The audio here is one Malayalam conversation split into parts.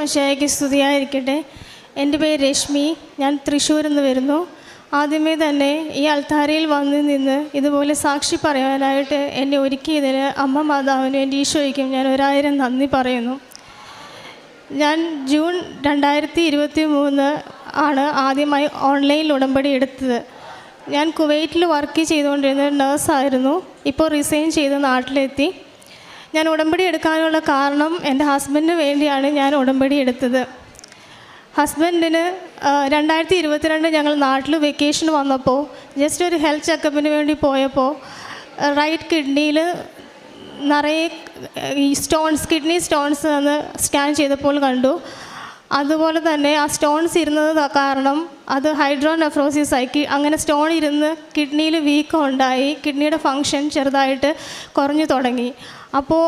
മശായിക്ക് സ്തുതിയായിരിക്കട്ടെ. എന്റെ പേര് രശ്മി. ഞാൻ തൃശ്ശൂരിൽ നിന്ന് വരുന്നു. ആദ്യമേ തന്നെ ഈ അൾത്താരയിൽ വന്ന് നിന്ന് ഇതുപോലെ സാക്ഷി പറയാനായിട്ട് എന്നെ ഒരുക്കിയതിന് അമ്മ മാതാവിനും എന്റെ ഈശോയ്ക്കും ഞാൻ ഒരായിരം നന്ദി പറയുന്നു. ഞാൻ ജൂൺ രണ്ടായിരത്തി ഇരുപത്തി മൂന്ന് ആണ് ആദ്യമായി ഓൺലൈനിൽ ഉടമ്പടി എടുത്തത്. ഞാൻ കുവൈറ്റിൽ വർക്ക് ചെയ്തുകൊണ്ടിരുന്ന നേഴ്സായിരുന്നു. ഇപ്പോൾ റിസൈൻ ചെയ്ത് നാട്ടിലെത്തി. ഞാൻ ഉടമ്പടി എടുക്കാനുള്ള കാരണം എന്റെ ഹസ്ബൻഡിന് വേണ്ടിയാണ് ഞാൻ ഉടമ്പടി എടുത്തത്. ഹസ്ബൻഡിന് രണ്ടായിരത്തി ഇരുപത്തിരണ്ട് ഞങ്ങൾ നാട്ടിൽ വെക്കേഷൻ വന്നപ്പോൾ ജസ്റ്റ് ഒരു ഹെൽത്ത് ചെക്കപ്പിന് വേണ്ടി പോയപ്പോൾ റൈറ്റ് കിഡ്നിയിൽ നിറയെ ഈ സ്റ്റോൺസ് കിഡ്നി സ്റ്റോൺസ് എന്ന് സ്കാൻ ചെയ്തപ്പോൾ കണ്ടു. അതുപോലെ തന്നെ ആ സ്റ്റോൺസ് ഇരുന്നത് കാരണം അത് ഹൈഡ്രോനെഫ്രോസിസ് ആയി. ആക്കി അങ്ങനെ സ്റ്റോൺ ഇരുന്ന് കിഡ്നിയിൽ വീക്കം ഉണ്ടായി. കിഡ്നിയുടെ ഫങ്ഷൻ ചെറുതായിട്ട് കുറഞ്ഞു തുടങ്ങി. അപ്പോൾ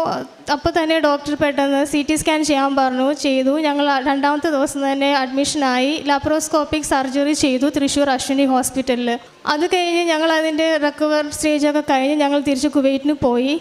അപ്പോൾ തന്നെ ഡോക്ടർ പെട്ടെന്ന് സി ടി സ്കാൻ ചെയ്യാൻ പറഞ്ഞു ചെയ്തു. ഞങ്ങൾ രണ്ടാമത്തെ ദിവസം തന്നെ അഡ്മിഷനായി ലാപ്രോസ്കോപ്പിക് സർജറി ചെയ്തു തൃശ്ശൂർ അശ്വിനി ഹോസ്പിറ്റലിൽ അത് കഴിഞ്ഞ് ഞങ്ങൾ അതിന്റെ റിക്കവർ സ്റ്റേജൊക്കെ കഴിഞ്ഞ് ഞങ്ങൾ തിരിച്ച് കുവൈറ്റിന് പോയി.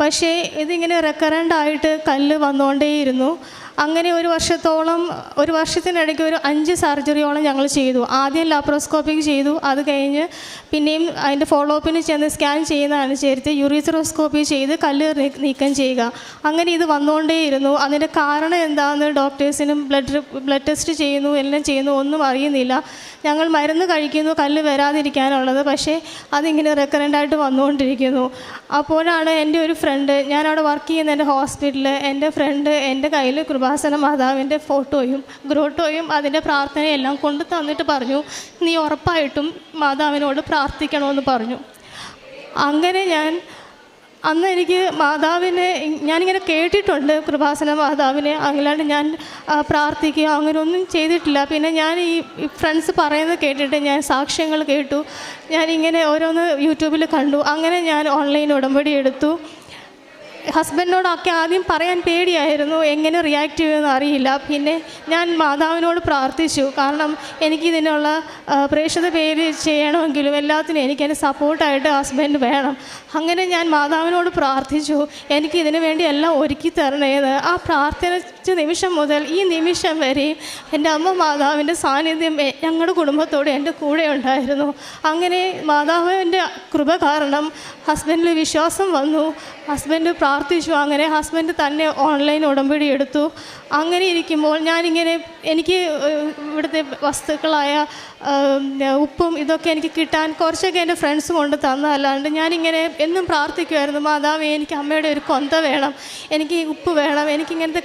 പക്ഷേ ഇതിങ്ങനെ റെക്കറന്റ് ആയിട്ട് കല്ല് വന്നുകൊണ്ടേയിരുന്നു. അങ്ങനെ ഒരു വർഷത്തോളം ഒരു വർഷത്തിനിടയ്ക്ക് ഒരു അഞ്ച് സർജറിയോളം ഞങ്ങൾ ചെയ്തു. ആദ്യം ലാപ്രോസ്കോപ്പിക് ചെയ്തു. അത് കഴിഞ്ഞ് പിന്നെയും അതിന്റെ ഫോളോ അപ്പിന് ചെന്ന് സ്കാൻ ചെയ്യുന്നതാണ് ചേർത്ത് യുറീത്രോസ്കോപ്പി ചെയ്ത് കല്ല് നീക്കം ചെയ്യുക. അങ്ങനെ ഇത് വന്നുകൊണ്ടേയിരുന്നു അതിന്റെ കാരണം എന്താണെന്ന് ഡോക്ടേഴ്സിനും ബ്ലഡ് ബ്ലഡ് ടെസ്റ്റ് ചെയ്യുന്നു എല്ലാം ചെയ്യുന്നു ഒന്നും അറിയുന്നില്ല. ഞങ്ങൾ മരുന്ന് കഴിക്കുന്നു കല്ല് വരാതിരിക്കാനുള്ളത്. പക്ഷേ അതിങ്ങനെ റെക്കറന്റായിട്ട് വന്നുകൊണ്ടിരിക്കുന്നു അപ്പോഴാണ് എന്റെ ഒരു ഫ്രണ്ട് ഞാനവിടെ വർക്ക് ചെയ്യുന്ന എന്റെ ഹോസ്പിറ്റലിൽ എന്റെ ഫ്രണ്ട് എന്റെ കയ്യിൽ കൃപാസന മാതാവിന്റെ ഫോട്ടോയും ഗ്രോട്ടോയും അതിന്റെ പ്രാർത്ഥനയെല്ലാം കൊണ്ട് തന്നിട്ട് പറഞ്ഞു നീ ഉറപ്പായിട്ടും മാതാവിനോട് പ്രാർത്ഥിക്കണമെന്ന് പറഞ്ഞു. അങ്ങനെ ഞാൻ അന്ന് എനിക്ക് മാതാവിനെ ഞാനിങ്ങനെ കേട്ടിട്ടുണ്ട് കൃപാസന മാതാവിനെ അങ്ങനെയാണ് ഞാൻ പ്രാർത്ഥിക്കുക അങ്ങനെയൊന്നും ചെയ്തിട്ടില്ല. പിന്നെ ഞാൻ ഈ ഫ്രണ്ട്സ് പറയുന്നത് കേട്ടിട്ട് ഞാൻ സാക്ഷ്യങ്ങൾ കേട്ടു. ഞാനിങ്ങനെ ഓരോന്ന് യൂട്യൂബിൽ കണ്ടു. അങ്ങനെ ഞാൻ ഓൺലൈൻ ഉടമ്പടി എടുത്തു. ഹസ്ബൻഡിനോടൊക്കെ ആദ്യം പറയാൻ പേടിയായിരുന്നു എങ്ങനെ റിയാക്ട് ചെയ്യുമെന്ന് അറിയില്ല. പിന്നെ ഞാൻ മാതാവിനോട് പ്രാർത്ഥിച്ചു. കാരണം എനിക്കിതിനുള്ള പ്രേക്ഷിത പേര് ചെയ്യണമെങ്കിലും എല്ലാത്തിനും എനിക്ക് എന്റെ സപ്പോർട്ടായിട്ട് ഹസ്ബൻഡ് വേണം. അങ്ങനെ ഞാൻ മാതാവിനോട് പ്രാർത്ഥിച്ചു. എനിക്ക് ഇതിനു വേണ്ടി എല്ലാം ഒരുക്കി തരണേന്ന് ആ പ്രാർത്ഥിച്ച നിമിഷം മുതൽ ഈ നിമിഷം വരെ എന്റെ അമ്മ മാതാവിന്റെ സാന്നിധ്യം ഞങ്ങളുടെ കുടുംബത്തോട് എന്റെ കൂടെ ഉണ്ടായിരുന്നു. അങ്ങനെ മാതാവിന്റെ കൃപ കാരണം ഹസ്ബൻഡിൽ വിശ്വാസം വന്നു. ഹസ്ബൻഡ് പ്രാർത്ഥിച്ചു. അങ്ങനെ ഹസ്ബൻഡ് തന്നെ ഓൺലൈൻ ഉടമ്പടി എടുത്തു. അങ്ങനെ ഇരിക്കുമ്പോൾ ഞാനിങ്ങനെ എനിക്ക് ഇവിടുത്തെ വസ്തുക്കളായ ഉപ്പും ഇതൊക്കെ എനിക്ക് കിട്ടാൻ കുറച്ചൊക്കെ എന്റെ ഫ്രണ്ട്സ് കൊണ്ട് തന്നതല്ലാണ്ട് ഞാനിങ്ങനെ എന്നും പ്രാർത്ഥിക്കുമായിരുന്നു. മാതാവേ എനിക്ക് അമ്മയുടെ ഒരു കൊന്ത വേണം. എനിക്ക് ഉപ്പ് വേണം. എനിക്ക് ഇങ്ങനത്തെ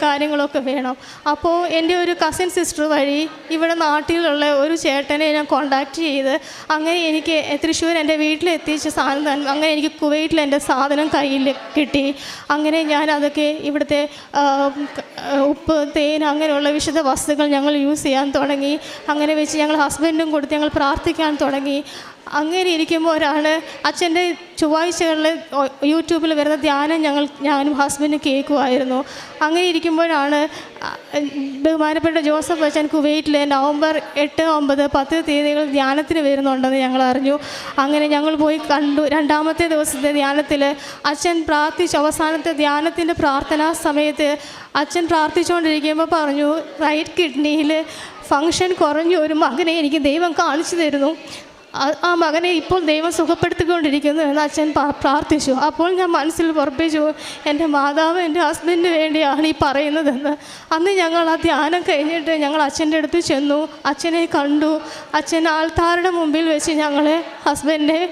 കാര്യങ്ങളൊക്കെ വേണം. അപ്പോൾ എന്റെ ഒരു കസിൻ സിസ്റ്റർ വഴി ഇവിടെ നാട്ടിലുള്ള ഒരു ചേട്ടനെ ഞാൻ കോണ്ടാക്ട് ചെയ്ത് അങ്ങനെ എനിക്ക് തൃശ്ശൂർ എന്റെ വീട്ടിലെത്തിച്ച സാധനം അങ്ങനെ എനിക്ക് കുവൈറ്റിൽ എന്റെ സാധനം കയ്യിൽ കിട്ടി. അങ്ങനെ ഞാൻ അതൊക്കെ ഇവിടുത്തെ ഉപ്പ് തേൻ അങ്ങനെയുള്ള വിശുദ്ധ വസ്തുക്കൾ ഞങ്ങൾ യൂസ് ചെയ്യാൻ തുടങ്ങി. അങ്ങനെ വെച്ച് ഞങ്ങൾ ഹസ്ബൻഡും കൊടുത്ത് ഞങ്ങൾ പ്രാർത്ഥിക്കാൻ തുടങ്ങി. അങ്ങനെ ഇരിക്കുമ്പോഴാണ് അച്ഛന്റെ ചൊവ്വാഴ്ചകളിൽ യൂട്യൂബിൽ വരുന്ന ധ്യാനം ഞങ്ങൾ ഞാനും ഹസ്ബൻഡും കേൾക്കുമായിരുന്നു അങ്ങനെ ഇരിക്കുമ്പോഴാണ് ബഹുമാനപ്പെട്ട ജോസഫ് അച്ഛൻ കുവൈറ്റിൽ നവംബർ എട്ട് ഒമ്പത് പത്ത് തീയതികൾ ധ്യാനത്തിന് വരുന്നുണ്ടെന്ന് ഞങ്ങൾ അറിഞ്ഞു. അങ്ങനെ ഞങ്ങൾ പോയി കണ്ടു. രണ്ടാമത്തെ ദിവസത്തെ ധ്യാനത്തിൽ അച്ഛൻ പ്രാർത്ഥിച്ചു. അവസാനത്തെ ധ്യാനത്തിന്റെ പ്രാർത്ഥനാ സമയത്ത് അച്ഛൻ പ്രാർത്ഥിച്ചുകൊണ്ടിരിക്കുമ്പോൾ പറഞ്ഞു റൈറ്റ് കിഡ്നിയിൽ ഫങ്ഷൻ കുറഞ്ഞു ഒരു മകനെ എനിക്ക് ദൈവം കാണിച്ചു തരുന്നു. ആ- മകനെ ഇപ്പോൾ ദൈവം സുഖപ്പെടുത്തിക്കൊണ്ടിരിക്കുന്നു എന്ന് അച്ഛൻ പ്രാർത്ഥിച്ചു. അപ്പോൾ ഞാൻ മനസ്സിൽ ഉറപ്പിച്ചു എന്റെ മാതാവ് എന്റെ ഹസ്ബൻഡിന് വേണ്ടിയാണ് ഈ പറയുന്നതെന്ന്. അന്ന് ഞങ്ങൾ ആ ധ്യാനം കഴിഞ്ഞിട്ട് ഞങ്ങൾ അച്ഛന്റെ അടുത്ത് ചെന്നു. അച്ഛനെ കണ്ടു. അച്ഛൻ ആൾത്താരുടെ മുമ്പിൽ വെച്ച് ഞങ്ങളെ ഹസ്ബൻഡിനെ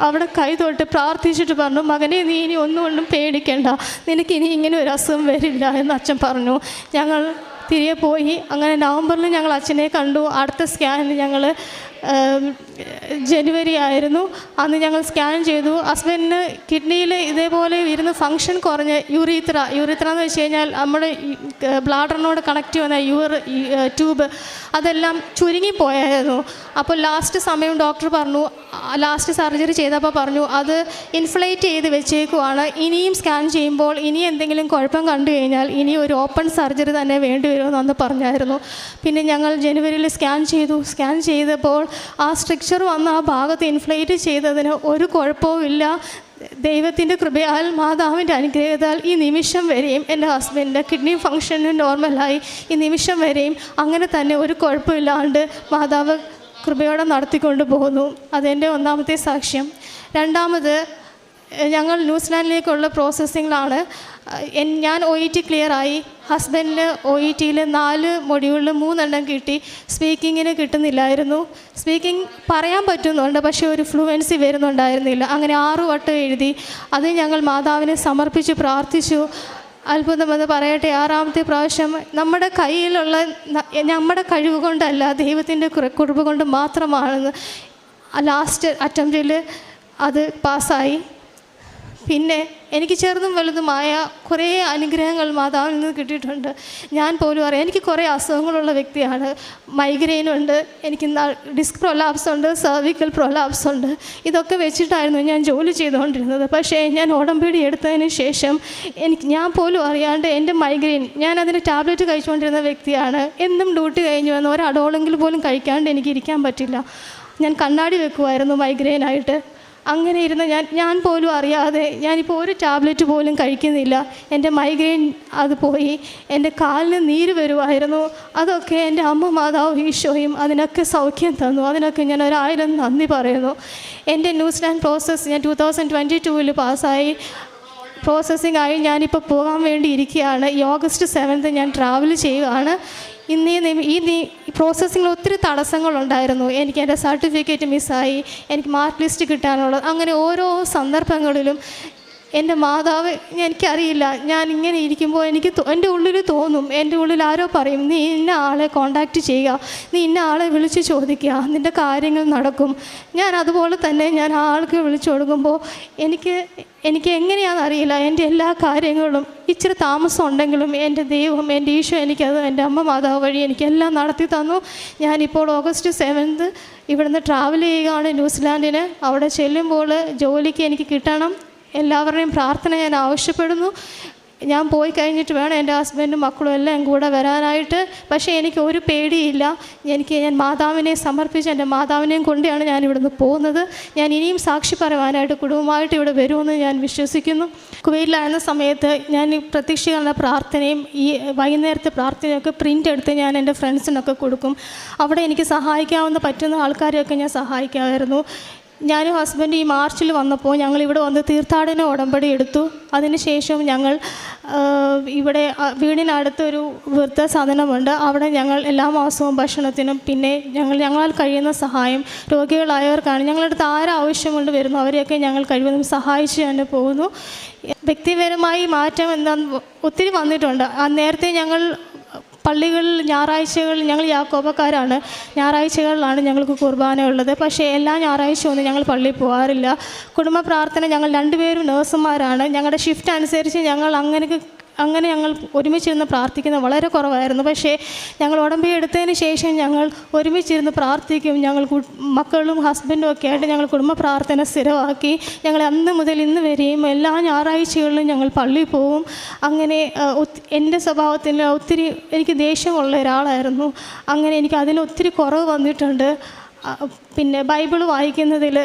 അവിടെ കൈ തൊട്ട് പ്രാർത്ഥിച്ചിട്ട് പറഞ്ഞു മകനെ നീ ഇനി ഒന്നുകൊണ്ടും പേടിക്കേണ്ട. നിനക്ക് ഇനി ഇങ്ങനെ ഒരു അസുഖം വരില്ല എന്ന് അച്ഛൻ പറഞ്ഞു. ഞങ്ങൾ തിരികെ പോയി. അങ്ങനെ നവംബറിൽ ഞങ്ങൾ അച്ഛനെ കണ്ടു. അടുത്ത സ്കാനിൽ ഞങ്ങൾ ജനുവരി ആയിരുന്നു. അന്ന് ഞങ്ങൾ സ്കാൻ ചെയ്തു. ഹസ്ബൻഡിന് കിഡ്നിയിൽ ഇതേപോലെ ഇരുന്ന് ഫങ്ഷൻ കുറഞ്ഞ് യൂറിത്ര യൂറിത്ര എന്ന് വെച്ച് കഴിഞ്ഞാൽ നമ്മുടെ ബ്ലാഡറിനോട് കണക്ട് ചെയ്യുന്ന യൂർ ട്യൂബ് അതെല്ലാം ചുരുങ്ങിപ്പോയായിരുന്നു. അപ്പോൾ ലാസ്റ്റ് സമയം ഡോക്ടർ പറഞ്ഞു ലാസ്റ്റ് സർജറി ചെയ്തപ്പോൾ പറഞ്ഞു അത് ഇൻഫ്ലേറ്റ് ചെയ്ത് വെച്ചേക്കുവാണ്. ഇനിയും സ്കാൻ ചെയ്യുമ്പോൾ ഇനി എന്തെങ്കിലും കുഴപ്പം കണ്ടു കഴിഞ്ഞാൽ ഇനി ഒരു ഓപ്പൺ സർജറി തന്നെ വേണ്ടി വരുമെന്ന് പറഞ്ഞായിരുന്നു. പിന്നെ ഞങ്ങൾ ജനുവരിയിൽ സ്കാൻ ചെയ്തു. സ്കാൻ ചെയ്തപ്പോൾ ആ സ്ട്രക്ചർ വന്ന് ആ ഭാഗത്ത് ഇൻഫ്ലേറ്റ് ചെയ്തതിന് ഒരു കുഴപ്പവും ഇല്ല. ദൈവത്തിന്റെ കൃപയാൽ മാതാവിന്റെ അനുഗ്രഹത്താൽ ഈ നിമിഷം വരെയും എന്റെ ഹസ്ബൻഡിന്റെ കിഡ്നി ഫങ്ഷന് നോർമലായി ഈ നിമിഷം വരെയും അങ്ങനെ തന്നെ ഒരു കുഴപ്പമില്ലാണ്ട് മാതാവ് കൃപയോടെ നടത്തിക്കൊണ്ട് പോകുന്നു അതെന്റെ ഒന്നാമത്തെ സാക്ഷ്യം. രണ്ടാമത് ഞങ്ങൾ ന്യൂസിലാൻഡിലേക്കുള്ള പ്രോസസ്സിങ്ങിലാണ്. ഞാൻ ഒ ഇ ടി ക്ലിയറായി ഹസ്ബൻഡിന് ഒ ഇ ടിയിൽ നാല് മൊഡ്യൂളിൽ മൂന്നെണ്ണം കിട്ടി. സ്പീക്കിങ്ങിന് കിട്ടുന്നില്ലായിരുന്നു. സ്പീക്കിംഗ് പറയാൻ പറ്റുന്നുണ്ട് പക്ഷേ ഒരു ഫ്ലുവൻസി വരുന്നുണ്ടായിരുന്നില്ല. അങ്ങനെ ആറു വട്ടം എഴുതി. അത് ഞങ്ങൾ മാതാവിനെ സമർപ്പിച്ച് പ്രാർത്ഥിച്ചു. അത്ഭുതമെന്ന് പറയട്ടെ ആറാമത്തെ പ്രാവശ്യം നമ്മുടെ കയ്യിലുള്ള നമ്മുടെ കഴിവ് കൊണ്ടല്ല ദൈവത്തിന്റെ കുറ- കൊണ്ട് മാത്രമാണെന്ന്. ലാസ്റ്റ് അറ്റംപ്റ്റിൽ അത് പാസ്സായി. പിന്നെ എനിക്ക് ചെറുതും വലുതുമായ കുറേ അനുഗ്രഹങ്ങൾ മാതാവിൽ നിന്ന് കിട്ടിയിട്ടുണ്ട്. ഞാൻ പോലും അറിയാം. എനിക്ക് കുറേ അസുഖങ്ങളുള്ള വ്യക്തിയാണ്. മൈഗ്രെയിൻ ഉണ്ട്. എനിക്ക് ഡിസ്ക് പ്രൊലാപ്സ് ഉണ്ട്. സർവിക്കൽ പ്രൊലാപ്സ് ഉണ്ട്. ഇതൊക്കെ വെച്ചിട്ടായിരുന്നു ഞാൻ ജോലി ചെയ്തുകൊണ്ടിരുന്നത്. പക്ഷേ ഞാൻ ഉടമ്പടി എടുത്തതിന് ശേഷം എനിക്ക് ഞാൻ പോലും അറിയാണ്ട് എന്റെ മൈഗ്രെയിൻ ഞാൻ അതിന് ടാബ്ലറ്റ് കഴിച്ചുകൊണ്ടിരുന്ന വ്യക്തിയാണ്. എന്നും ഡ്യൂട്ടി കഴിഞ്ഞു വന്ന് ഒരടോളെങ്കിൽ പോലും കഴിക്കാണ്ട് എനിക്ക് ഇരിക്കാൻ പറ്റില്ല. ഞാൻ കണ്ണാടി വെക്കുമായിരുന്നു മൈഗ്രെയിനായിട്ട് അങ്ങനെ ഇരുന്ന് ഞാൻ ഞാൻ പോലും അറിയാതെ ഞാനിപ്പോൾ ഒരു ടാബ്ലറ്റ് പോലും കഴിക്കുന്നില്ല. എന്റെ മൈഗ്രെയിൻ അത് പോയി. എന്റെ കാലിന് നീര് വരുമായിരുന്നു അതൊക്കെ എന്റെ അമ്മ മാതാവ് ഈശോയും അതിനൊക്കെ സൗഖ്യം തന്നു. അതിനൊക്കെ ഞാൻ ഒരായിരം നന്ദി പറയുന്നു. എന്റെ ന്യൂസിലാൻഡ് പ്രോസസ്സ് ഞാൻ ടു തൗസൻഡ് ട്വന്റി ടൂവിൽ പാസ്സായി. പ്രോസസ്സിംഗ് ആയി ഞാനിപ്പോൾ പോകാൻ വേണ്ടി ഇരിക്കുകയാണ്. ഈ ഓഗസ്റ്റ് സെവൻത്ത് ഞാൻ ട്രാവൽ ചെയ്യുകയാണ് ഇന്ന് ഈ ഈ പ്രോസസ്സിങ്ങിൽ ഒത്തിരി തടസ്സങ്ങളുണ്ടായിരുന്നു. എനിക്ക് എന്റെ സർട്ടിഫിക്കറ്റ് മിസ്സായി എനിക്ക് മാർക്ക് ലിസ്റ്റ് കിട്ടാനുള്ളത്. അങ്ങനെ ഓരോ സന്ദർഭങ്ങളിലും എന്റെ മാതാവ് എനിക്കറിയില്ല. ഞാൻ ഇങ്ങനെ ഇരിക്കുമ്പോൾ എനിക്ക് എന്റെ ഉള്ളിൽ തോന്നും എന്റെ ഉള്ളിൽ ആരോ പറയും നീ ഇന്ന ആളെ കോണ്ടാക്റ്റ് ചെയ്യുക നീ ഇന്ന ആളെ വിളിച്ച് ചോദിക്കുക നിന്റെ കാര്യങ്ങൾ നടക്കും. ഞാൻ അതുപോലെ തന്നെ ഞാൻ ആ ആൾക്ക് വിളിച്ചു കൊടുക്കുമ്പോൾ എനിക്ക് എനിക്ക് എങ്ങനെയാണെന്ന് അറിയില്ല. എന്റെ എല്ലാ കാര്യങ്ങളും ഇച്ചിരി താമസം ഉണ്ടെങ്കിലും എന്റെ ദൈവം എന്റെ ഈശോ എനിക്കത് എന്റെ അമ്മ മാതാവ് വഴി എനിക്കെല്ലാം നടത്തി തന്നു. ഞാനിപ്പോൾ ഓഗസ്റ്റ് സെവൻത്ത് ഇവിടുന്ന് ട്രാവൽ ചെയ്യുകയാണ് ന്യൂസിലാൻഡിന്. അവിടെ ചെല്ലുമ്പോൾ ജോലിക്ക് എനിക്ക് കിട്ടണം. എല്ലാവരുടെയും പ്രാർത്ഥന ഞാൻ ആവശ്യപ്പെടുന്നു. ഞാൻ പോയി കഴിഞ്ഞിട്ട് വേണം എന്റെ ഹസ്ബൻഡും മക്കളും എല്ലാം കൂടെ വരാനായിട്ട്. പക്ഷേ എനിക്ക് ഒരു പേടിയില്ല. എനിക്ക് ഞാൻ മാതാവിനെ സമർപ്പിച്ച് എന്റെ മാതാവിനെയും കൊണ്ടാണ് ഞാൻ ഇവിടുന്ന് പോകുന്നത്. ഞാൻ ഇനിയും സാക്ഷി പറയുവാനായിട്ട് കുടുംബമായിട്ട് ഇവിടെ വരുമെന്ന് ഞാൻ വിശ്വസിക്കുന്നു. കുവൈറ്റിലായിരുന്ന സമയത്ത് ഞാൻ പ്രതീക്ഷിക്കുന്ന പ്രാർത്ഥനയും ഈ വൈകുന്നേരത്തെ പ്രാർത്ഥനയൊക്കെ പ്രിന്റ് എടുത്ത് ഞാൻ എന്റെ ഫ്രണ്ട്സിനൊക്കെ കൊടുക്കും. അവിടെ എനിക്ക് സഹായിക്കാവുന്ന പറ്റുന്ന ആൾക്കാരെയൊക്കെ ഞാൻ സഹായിക്കാമായിരുന്നു. ഞാനും ഹസ്ബൻഡ് ഈ മാർച്ചിൽ വന്നപ്പോൾ ഞങ്ങൾ ഇവിടെ വന്ന് തീർത്ഥാടന ഉടമ്പടി എടുത്തു. അതിനുശേഷം ഞങ്ങൾ ഇവിടെ വീടിനടുത്തൊരു സാധനമുണ്ട് അവിടെ ഞങ്ങൾ എല്ലാ മാസവും ഭക്ഷണത്തിനും പിന്നെ ഞങ്ങൾ ഞങ്ങളാൽ കഴിയുന്ന സഹായം രോഗികളായവർക്കാണ്. ഞങ്ങളുടെ അടുത്ത് ആരാവശ്യമുണ്ട് വരുന്നു അവരെയൊക്കെ ഞങ്ങൾ കഴിവതും സഹായിച്ച് തന്നെ പോകുന്നു. വ്യക്തിപരമായി മാറ്റം എന്താ ഒത്തിരി വന്നിട്ടുണ്ട്. നേരത്തെ ഞങ്ങൾ പള്ളികളിൽ ഞായറാഴ്ചകളിൽ ഞങ്ങൾ യാക്കോബക്കാരാണ്. ഞായറാഴ്ചകളിലാണ് ഞങ്ങൾക്ക് കുർബാന ഉള്ളത്. പക്ഷേ എല്ലാ ഞായറാഴ്ച ഒന്നും ഞങ്ങൾ പള്ളിയിൽ പോകാറില്ല കുടുംബ പ്രാർത്ഥന ഞങ്ങൾ രണ്ടുപേരും നേഴ്സുമാരാണ് ഞങ്ങളുടെ ഷിഫ്റ്റ് അനുസരിച്ച് ഞങ്ങൾ അങ്ങനെ അങ്ങനെ ഞങ്ങൾ ഒരുമിച്ചിരുന്ന് പ്രാർത്ഥിക്കുന്നത് വളരെ കുറവായിരുന്നു. പക്ഷേ ഞങ്ങൾ ഉടമ്പടി എടുത്തതിന് ശേഷം ഞങ്ങൾ ഒരുമിച്ചിരുന്ന് പ്രാർത്ഥിക്കും. ഞങ്ങൾ മക്കളും ഹസ്ബൻഡും ഒക്കെ ആയിട്ട് ഞങ്ങൾ കുടുംബ പ്രാർത്ഥന സ്ഥിരമാക്കി. ഞങ്ങൾ അന്ന് മുതൽ ഇന്ന് വരെയും എല്ലാ ഞായറാഴ്ചകളിലും ഞങ്ങൾ പള്ളിയിൽ പോവും. അങ്ങനെ എന്റെ സ്വഭാവത്തിൽ ഒത്തിരി എനിക്ക് ദേഷ്യമുള്ള ഒരാളായിരുന്നു. അങ്ങനെ എനിക്ക് അതിന് ഒത്തിരി കുറവ് വന്നിട്ടുണ്ട്. പിന്നെ ബൈബിൾ വായിക്കുന്നതിൽ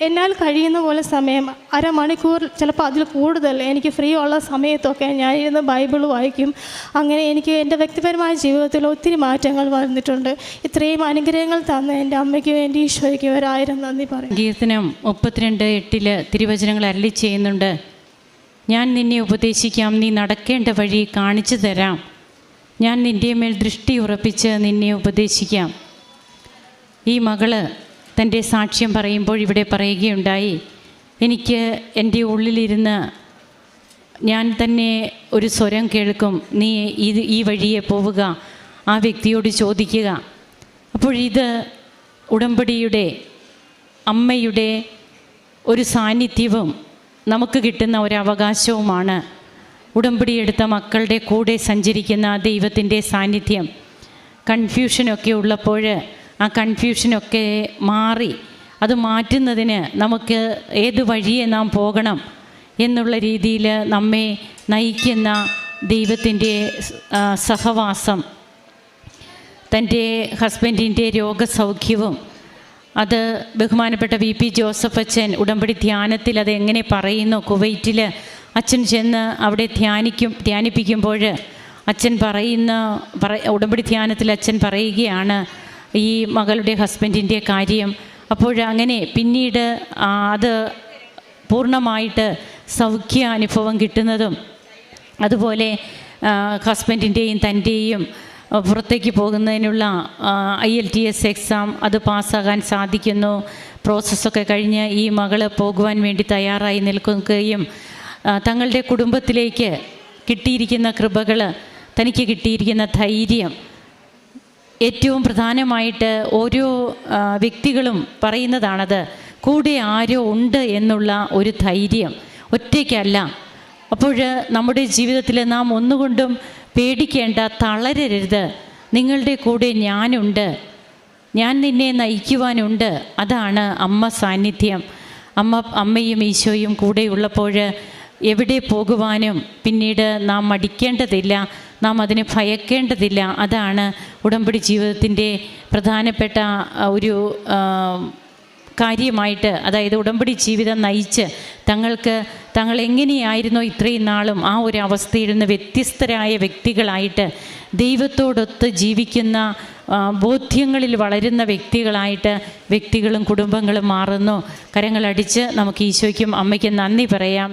എന്നാൽ കഴിയുന്ന പോലെ സമയം അരമണിക്കൂർ ചിലപ്പോൾ അതിൽ കൂടുതൽ. എനിക്ക് ഫ്രീ ഉള്ള സമയത്തൊക്കെ ഞാൻ ഇരുന്ന് ബൈബിൾ വായിക്കും. അങ്ങനെ എനിക്ക് എന്റെ വ്യക്തിപരമായ ജീവിതത്തിൽ ഒത്തിരി മാറ്റങ്ങൾ വന്നിട്ടുണ്ട്. ഇത്രയും അനുഗ്രഹങ്ങൾ തന്ന എന്റെ അമ്മയ്ക്കും എന്റെ ഈശോയ്ക്കും ഒരായിരം നന്ദി പറയും. കീർത്തനം മുപ്പത്തിരണ്ട് എട്ടിൽ തിരുവചനങ്ങൾ അരളി ചെയ്യുന്നുണ്ട്. ഞാൻ നിന്നെ ഉപദേശിക്കാം. നീ നടക്കേണ്ട വഴി കാണിച്ചു തരാം. ഞാൻ നിന്റെ മേൽ ദൃഷ്ടി ഉറപ്പിച്ച് നിന്നെ ഉപദേശിക്കാം. ഈ മകൾ തന്റെ സാക്ഷ്യം പറയുമ്പോൾ ഇവിടെ പറയുകയുണ്ടായി എനിക്ക് എന്റെ ഉള്ളിലിരുന്ന് ഞാൻ തന്നെ ഒരു സ്വരം കേൾക്കും. നീ ഇത് ഈ വഴിയെ പോവുക ആ വ്യക്തിയോട് ചോദിക്കുക. അപ്പോൾ ഇത് ഉടമ്പടിയുടെ അമ്മയുടെ ഒരു സാന്നിധ്യവും നമുക്ക് കിട്ടുന്ന ഒരു അവകാശവുമാണ് ഉടമ്പടി എടുത്ത മക്കളുടെ കൂടെ സഞ്ചരിക്കുന്ന ദൈവത്തിന്റെ സാന്നിധ്യം. കൺഫ്യൂഷനൊക്കെ ഉള്ളപ്പോൾ ആ കൺഫ്യൂഷനൊക്കെ മാറി. അത് മാറ്റുന്നതിന് നമുക്ക് ഏത് വഴിയെ നാം പോകണം എന്നുള്ള രീതിയിൽ നമ്മെ നയിക്കുന്ന ദൈവത്തിന്റെ സഹവാസം തന്റെ ഹസ്ബൻഡിന്റെ രോഗസൗഖ്യവും അത് ബഹുമാനപ്പെട്ട വി പി ജോസഫ് അച്ഛൻ ഉടമ്പടി ധ്യാനത്തിൽ അത് എങ്ങനെ പറയുന്നു കുവൈറ്റിൽ അച്ഛൻ ചെന്ന് അവിടെ ധ്യാനിക്കും ധ്യാനിപ്പിക്കുമ്പോൾ അച്ഛൻ പറയുന്ന പറ ഉടമ്പടി ധ്യാനത്തിൽ അച്ഛൻ പറയുകയാണ് ഈ മകളുടെ ഹസ്ബൻഡിന്റെ കാര്യം. അപ്പോഴങ്ങനെ പിന്നീട് അത് പൂർണമായിട്ട് സൗഖ്യ അനുഭവം കിട്ടുന്നതും അതുപോലെ ഹസ്ബൻഡിന്റെയും തന്റെയും പുറത്തേക്ക് പോകുന്നതിനുള്ള I L T S exam അത് പാസ്സാകാൻ സാധിക്കുന്നു. പ്രോസസ്സൊക്കെ കഴിഞ്ഞ് ഈ മകൾ പോകുവാൻ വേണ്ടി തയ്യാറായി നിൽക്കുകയും തങ്ങളുടെ കുടുംബത്തിലേക്ക് കിട്ടിയിരിക്കുന്ന കൃപകൾ തനിക്ക് കിട്ടിയിരിക്കുന്ന ധൈര്യം ഏറ്റവും പ്രധാനമായിട്ട് ഓരോ വ്യക്തികളും പറയുന്നതാണത് കൂടെ ആരോ ഉണ്ട് എന്നുള്ള ഒരു ധൈര്യം ഒറ്റയ്ക്കല്ല. അപ്പോൾ നമ്മുടെ ജീവിതത്തിൽ നാം ഒന്നുകൊണ്ടും പേടിക്കേണ്ട തളരരുത്. നിങ്ങളുടെ കൂടെ ഞാനുണ്ട്. ഞാൻ നിന്നെ നയിക്കുവാനുണ്ട്. അതാണ് അമ്മ സാന്നിധ്യം. അമ്മ അമ്മയും ഈശോയും കൂടെയുള്ളപ്പോൾ എവിടെ പോകുവാനും പിന്നീട് നാം മടിക്കേണ്ടതില്ല. നാം അതിനെ ഭയക്കേണ്ടതില്ല. അതാണ് ഉടമ്പടി ജീവിതത്തിന്റെ പ്രധാനപ്പെട്ട ഒരു കാര്യമായിട്ട് അതായത് ഉടമ്പടി ജീവിതം നയിച്ച് തങ്ങൾക്ക് തങ്ങൾ എങ്ങനെയായിരുന്നോ ഇത്രയും നാളും ആ ഒരു അവസ്ഥയിൽ നിന്ന് വ്യത്യസ്തരായ വ്യക്തികളായിട്ട് ദൈവത്തോടൊത്ത് ജീവിക്കുന്ന ബോധ്യങ്ങളിൽ വളരുന്ന വ്യക്തികളായിട്ട് വ്യക്തികളും കുടുംബങ്ങളും മാറുന്നു. കരങ്ങളടിച്ച് നമുക്ക് ഈശോയ്ക്കും അമ്മയ്ക്കും നന്ദി പറയാം.